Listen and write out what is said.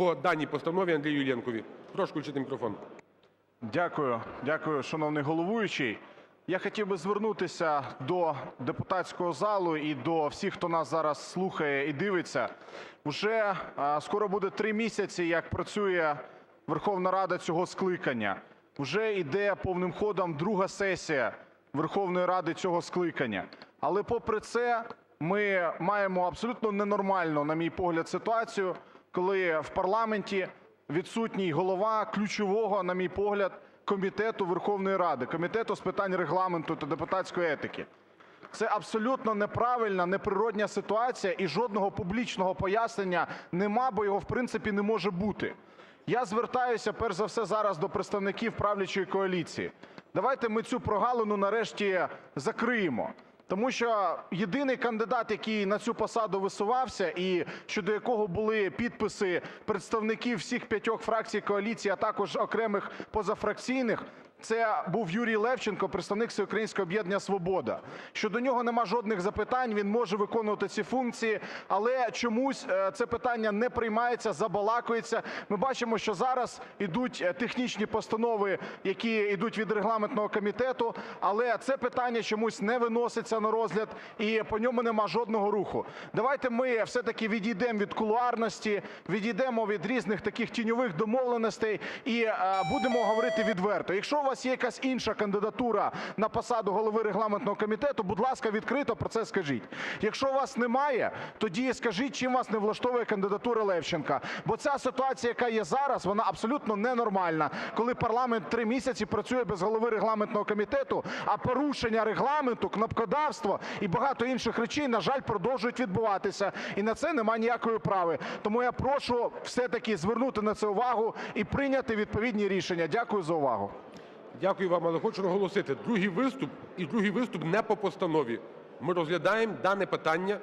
по даній постанові Андрію Іллєнкові. Прошу включити мікрофон. Дякую. Дякую, шановний головуючий. Я хотів би звернутися до депутатського залу і до всіх, хто нас зараз слухає і дивиться. Уже скоро буде три місяці, як працює Верховна Рада цього скликання. Вже йде повним ходом друга сесія Верховної Ради цього скликання. Але попри це ми маємо абсолютно ненормальну, на мій погляд, ситуацію, коли в парламенті відсутній голова ключового, на мій погляд, комітету Верховної Ради, Комітету з питань Регламенту та депутатської етики. Це абсолютно неправильна, неприродна ситуація, і жодного публічного пояснення нема, бо його, в принципі, не може бути. Я звертаюся, перш за все, зараз до представників правлячої коаліції. Давайте ми цю прогалину нарешті закриємо. Тому що єдиний кандидат, який на цю посаду висувався і щодо якого були підписи представників всіх п'ятьох фракцій коаліції, а також окремих позафракційних, це був Юрій Левченко, представник Всеукраїнського об'єднання "Свобода". Щодо нього нема жодних запитань, він може виконувати ці функції, але чомусь е, це питання не приймається, забалакується. Ми бачимо, що зараз ідуть е, технічні постанови, які йдуть від регламентного комітету, але це питання чомусь не виноситься на розгляд і по ньому нема жодного руху. Давайте ми все-таки відійдемо від кулуарності, відійдемо від різних таких тіньових домовленостей і е, будемо говорити відверто. Якщо у вас є якась інша кандидатура на посаду голови регламентного комітету, будь ласка, відкрито про це скажіть. Якщо вас немає, тоді скажіть, чим вас не влаштовує кандидатура Левченка. Бо ця ситуація, яка є зараз, вона абсолютно ненормальна, коли парламент три місяці працює без голови регламентного комітету, а порушення регламенту, кнопкодавство і багато інших речей, на жаль, продовжують відбуватися. І на це немає ніякої прави. Тому я прошу все-таки звернути на це увагу і прийняти відповідні рішення. Дякую за увагу. Дякую вам, але хочу наголосити, другий виступ і другий виступ не по постанові. Ми розглядаємо дане питання